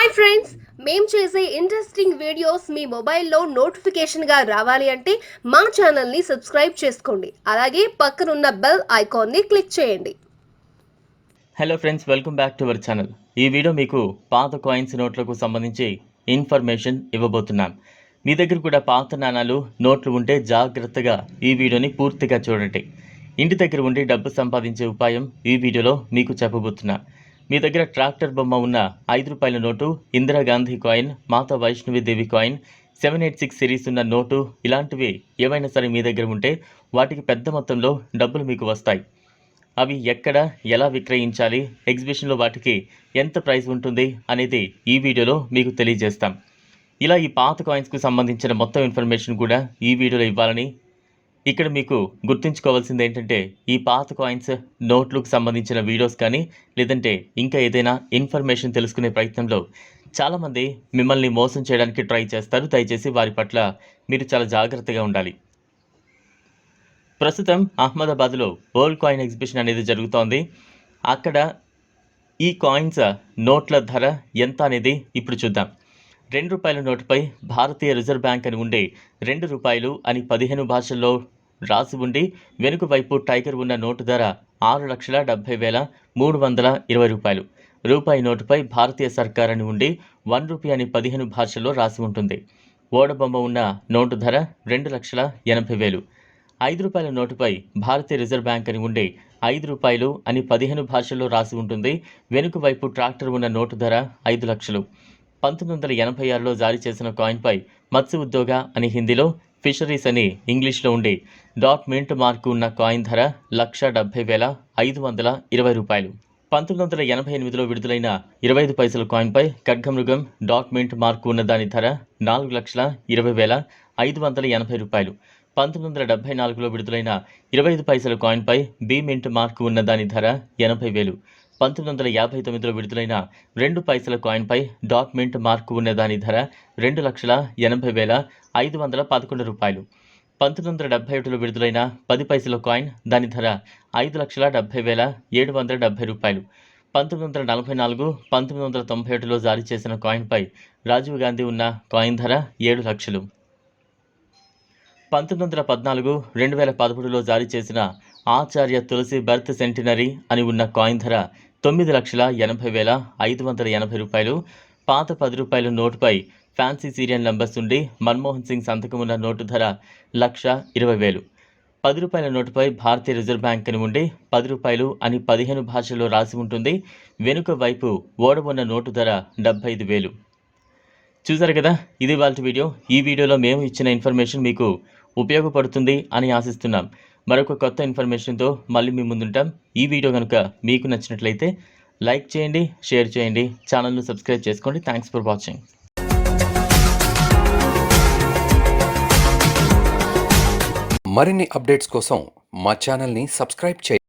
Hi friends మేము చేసే interesting videos మీ మొబైల్లో నోటిఫికేషన్గా రావాలి అంటే మా ఛానల్ని సబ్స్క్రైబ్ చేసుకోండి. అలాగే పక్కనున్న బెల్ ఐకాన్ని క్లిక్ చేయండి. Hello friends welcome back to our channel ఈ వీడియో మీకు పాత కాయిన్స్ నోట్లకు సంబంధించి ఇన్ఫర్మేషన్ ఇవ్వబోతున్నాం. మీ దగ్గర కూడా పాత నాణాలు నోట్లు ఉంటే జాగ్రత్తగా ఈ వీడియోని పూర్తిగా చూడండి. ఇంటి దగ్గర ఉండి డబ్బు సంపాదించే ఉపాయం ఈ వీడియోలో మీకు చెప్పబోతున్నాను మీ దగ్గర ట్రాక్టర్ బొమ్మ ఉన్న ఐదు రూపాయల note Indira Gandhi coin Mata Vaishnavi Devi coin seven eight six series ఉన్న నోటు ఇలాంటివి ఏవైనా సరే మీ దగ్గర ఉంటే వాటికి పెద్ద మొత్తంలో డబ్బులు మీకు వస్తాయి. అవి ఎక్కడ ఎలా విక్రయించాలి ఎగ్జిబిషన్లో వాటికి ఎంత ప్రైస్ ఉంటుంది అనేది ఈ వీడియోలో మీకు తెలియజేస్తాం. ఇలా ఈ పాత కాయిన్స్కు సంబంధించిన మొత్తం ఇన్ఫర్మేషన్ కూడా ఈ వీడియోలో ఇవ్వాలని ఇక్కడ మీకు గుర్తుంచుకోవాల్సింది ఏంటంటే ఈ పాత కాయిన్స్ నోట్లకు సంబంధించిన వీడియోస్ కానీ లేదంటే ఇంకా ఏదైనా ఇన్ఫర్మేషన్ తెలుసుకునే ప్రయత్నంలో చాలామంది మిమ్మల్ని మోసం చేయడానికి ట్రై చేస్తారు. దయచేసి వారి పట్ల మీరు చాలా జాగ్రత్తగా ఉండాలి. ప్రస్తుతం అహ్మదాబాద్లో వరల్డ్ కాయిన్ ఎగ్జిబిషన్ అనేది జరుగుతోంది. అక్కడ ఈ కాయిన్స్ నోట్ల ధర ఎంత అనేది ఇప్పుడు చూద్దాం. రెండు రూపాయల నోటుపై భారతీయ రిజర్వ్ బ్యాంక్ అని ఉండే రెండు రూపాయలు అని పదిహేను భాషల్లో రాసి ఉండి వెనుక వైపు టైగర్ ఉన్న నోటు ధర ఆరు లక్షల డెబ్బై వేల మూడు వందల ఇరవై రూపాయలు. రూపాయి నోటుపై భారతీయ సర్కార్ అని ఉండి వన్ రూపీ అని పదిహేను భాషల్లో రాసి ఉంటుంది. ఓడబొమ్మ ఉన్న నోటు ధర రెండు లక్షల ఎనభై వేలు. ఐదు రూపాయల నోటుపై భారతీయ రిజర్వ్ బ్యాంక్ అని ఉండి ఐదు రూపాయలు అని పదిహేను భాషల్లో రాసి ఉంటుంది. వెనుక వైపు ట్రాక్టర్ ఉన్న నోటు ధర ఐదు లక్షలు. పంతొమ్మిది వందల ఎనభై ఆరులో జారీ చేసిన కాయిన్పై మత్స్య ఉద్యోగ అని హిందీలో ఫిషరీస్ అని ఇంగ్లీష్లో ఉండే డాట్ మింట్ మార్కు ఉన్న కాయిన్ ధర లక్ష డెబ్బై వేల ఐదు వందల ఇరవై రూపాయలు. పంతొమ్మిది వందల ఎనభై ఎనిమిదిలో విడుదలైన ఇరవై ఐదు పైసల కాయిన్పై ఖడ్గమృగం డాట్ మింట్ మార్కు ఉన్న దాని ధర నాలుగు లక్షల ఇరవై వేల ఐదు వందల ఎనభై రూపాయలు. పంతొమ్మిది వందల డెబ్బై నాలుగులో విడుదలైన ఇరవై ఐదు పైసల కాయిన్పై బీ మింట్ మార్కు ఉన్న దాని ధర ఎనభై వేలు. పంతొమ్మిది వందల యాభై తొమ్మిదిలో విడుదలైన రెండు పైసల కాయిన్పై డాక్యుమెంట్ మార్కు ఉన్న దాని ధర రెండు లక్షల ఎనభై వేల ఐదు వందల పదకొండు రూపాయలు. పంతొమ్మిది వందల డెబ్బై ఒకటిలో విడుదలైన పది పైసల కాయిన్ దాని ధర ఐదు లక్షల డెబ్బై వేల ఏడు వందల డెబ్బై రూపాయలు. పంతొమ్మిది వందల నలభై నాలుగు పంతొమ్మిది వందల తొంభై ఒకటిలో జారీ చేసిన కాయిన్పై రాజీవ్ గాంధీ ఉన్న కాయిన్ ధర ఏడు లక్షలు. పంతొమ్మిది వందల పద్నాలుగు రెండు వేల పదమూడులో జారీ చేసిన ఆచార్య తులసి బర్త్ సెంటినరీ అని ఉన్న కాయిన్ ధర తొమ్మిది లక్షల ఎనభై వేల ఐదు వందల ఎనభై రూపాయలు పాత పది రూపాయల నోటుపై ఫ్యాన్సీ సీరియల్ నంబర్స్ ఉండి మన్మోహన్ సింగ్ సంతకం ఉన్న నోటు ధర లక్ష ఇరవై వేలు. పది రూపాయల నోటుపై భారతీయ రిజర్వ్ బ్యాంక్ అని ఉండి పది రూపాయలు అని పదిహేను భాషల్లో రాసి ఉంటుంది. వెనుక వైపు ఓడబొన్న నోటు ధర డెబ్బై ఐదు వేలు. చూసారు కదా? ఇది వాళ్ళ వీడియో. ఈ వీడియోలో మేము ఇచ్చిన ఇన్ఫర్మేషన్ మీకు ఉపయోగపడుతుంది అని ఆశిస్తున్నాం. మరొక కొత్త ఇన్ఫర్మేషన్తో మళ్ళీ మీ ముందుంటాం. ఈ వీడియో కనుక మీకు నచ్చినట్లయితే లైక్ చేయండి షేర్ చేయండి ఛానల్ను సబ్స్క్రైబ్ చేసుకోండి. థ్యాంక్స్ ఫర్ వాచింగ్ మరిన్ని అప్డేట్స్ కోసం మా ఛానల్ని సబ్స్క్రైబ్ చేయండి.